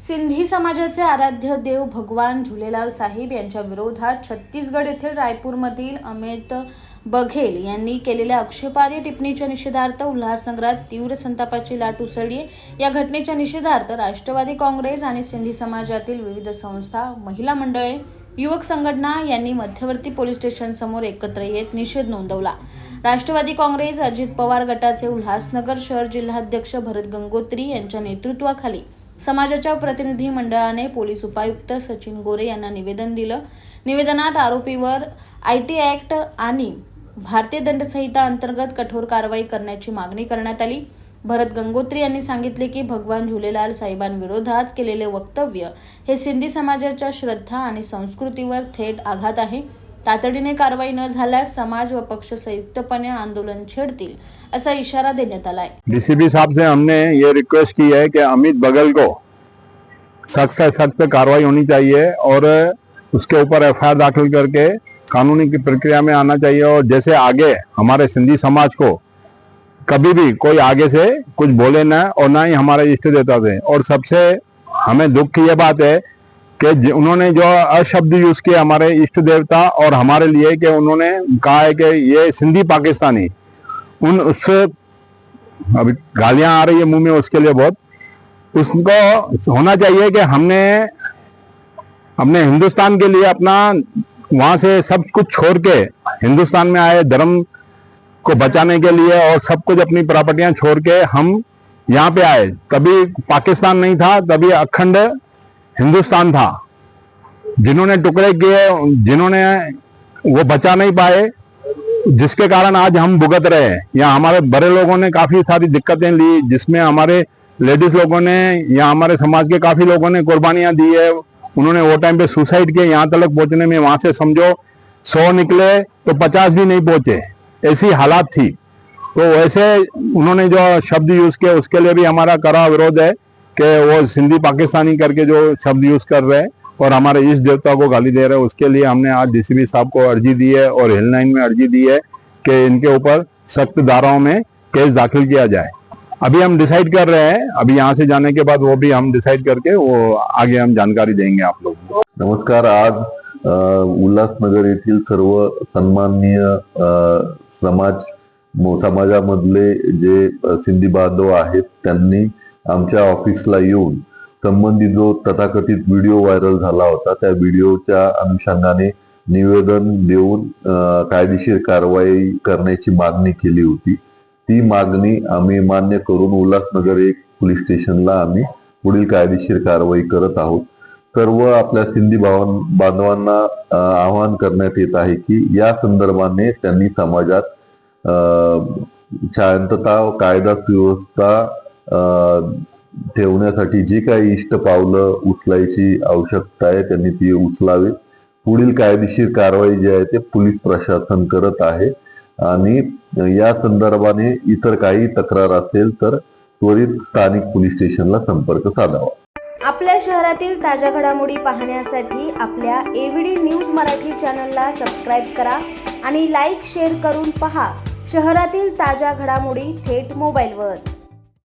सिंधी समाजाचे आराध्य देव भगवान झुलेलाल साहिब यांच्या विरोधात छत्तीसगड येथील रायपूरमधील अमित बघेल यांनी केलेल्या आक्षेपार्ह टिप्पणीच्या निषेधार्थ उल्हासनगरात तीव्र संतापाची लाट उसळली. या घटनेच्या निषेधार्थ राष्ट्रवादी काँग्रेस आणि सिंधी समाजातील विविध संस्था महिला मंडळे युवक संघटना यांनी मध्यवर्ती पोलीस स्टेशन समोर एकत्र येत निषेध नोंदवला. राष्ट्रवादी काँग्रेस अजित पवार गटाचे उल्हासनगर शहर जिल्हाध्यक्ष भरत गंगोत्री यांच्या नेतृत्वाखाली समाजाच्या प्रतिनिधी मंडळाने पोलीस उपायुक्त सचिन गोरे यांना निवेदन दिलं. निवेदनात आरोपीवर आय टी ऍक्ट आणि भारतीय दंडसंहिता अंतर्गत कठोर कारवाई करण्याची मागणी करण्यात आली. भरत गंगोत्री यांनी सांगितले की भगवान झुलेलाल साहेबांविरोधात केलेले वक्तव्य हे सिंधी समाजाच्या श्रद्धा आणि संस्कृतीवर थेट आघात आहे. तातडीने कारवाई न झाल्यास समाज व पक्ष संयुक्तपणे आंदोलन छेडतील असा इशारा देण्यात आलाय. डीसीपी साहब से हमने ये रिक्वेस्ट की है कि अमित बगल को सख्त से सख्त कार्रवाई होनी चाहिए और उसके ऊपर एफ दाखिल करके कानूनी की प्रक्रिया में आना चाहिए और जैसे आगे हमारे सिंधी समाज को कभी भी कोई आगे से कुछ बोले ना और ना ही हमारे इष्ट देता से और सबसे हमें दुख की यह बात है कि उन्होंने जो अशब्द यूज़ किए हमारे इष्ट देवता और हमारे लिए कि उन्होंने कहा है कि ये सिंधी पाकिस्तानी। उन उससे अभी गालियाँ आ रही है मुँह में उसके लिए बहुत। उसको होना चाहिए कि हमने अपने हिंदुस्तान के लिए अपना, वहाँ से सब कुछ छोड़ के हिंदुस्तान में आए धर्म को बचाने के लिए और सब कुछ अपनी प्रॉपर्टियाँ छोड़ के हम यहाँ पे आए। कभी पाकिस्तान नहीं था, तभी अखंड हिंदुस्तान था। जिन्होंने टुकड़े किए, जिन्होंने वो बचा नहीं पाए, जिसके कारण आज हम भुगत रहे हैं। या हमारे बड़े लोगों ने काफ़ी सारी दिक्कतें ली, जिसमें हमारे लेडीज़ लोगों ने या हमारे समाज के काफ़ी लोगों ने कुर्बानियाँ दी है। उन्होंने वो टाइम पे सुसाइड किए, यहाँ तक पहुँचने में, वहाँ से समझो, सौ निकले तो पचास भी नहीं पहुँचे। ऐसी हालात थी। तो वैसे उन्होंने जो शब्द यूज़ किए, उसके लिए भी हमारा कड़ा विरोध है। कि वो सिंधी पाकिस्तानी करके जो शब्द यूज़ कर रहे हैं और हमारे इस देवता को गाली दे रहे हैं, उसके लिए हमने आज डीसीपी साहब को अर्जी दी है और हेल्पलाइन में अर्जी दी है कि इनके ऊपर सख्त धाराओं में केस दाखिल किया जाए। अभी हम डिसाइड कर रहे हैं, अभी यहाँ से जाने के बाद वो भी हम डिसाइड करके वो आगे हम जानकारी देंगे आप लोगों नमस्कार, आज उल्हासनगर येथील सर्व सन्माननीय समाज, समाजामधले जे सिंधी बांधव आहेत, त्यांनी आमच्या ऑफिसला येऊन संबंधित जो तथाकथित व्हिडिओ व्हायरल झाला होता त्या व्हिडिओच्या अनुषंगाने निवेदन देऊन कायदेशीर कारवाई करण्याची मागणी केली होती. ती मागणी आम्ही मान्य करून उल्हासनगर एक पोलीस स्टेशनला आम्ही पुढील कायदेशीर कारवाई करत आहोत. सर्व आपल्या सिंधी भावन बांधवांना आवाहन करण्यात येत आहे की या संदर्भाने त्यांनी समाजात शांतता कायदा सुव्यवस्था ठेवण्यासाठी जी काही इष्ट पावलं उचलायची आवश्यकता आहे त्यांनी ती उचलावी. पुढील कायदेशीर कारवाई जी आहे ते पोलीस प्रशासन करत आहे. आणि या संदर्भाने इतर काही तक्रार असेल तर त्वरित स्थानिक पोलीस स्टेशनला संपर्क साधावा. आपल्या शहरातील ताज्या घडामोडी पाहण्यासाठी आपल्या एव्हीडी न्यूज मराठी चॅनलला सबस्क्राईब करा आणि लाईक शेअर करून पहा. शहरातील ताज्या घडामोडी थेट मोबाईलवर.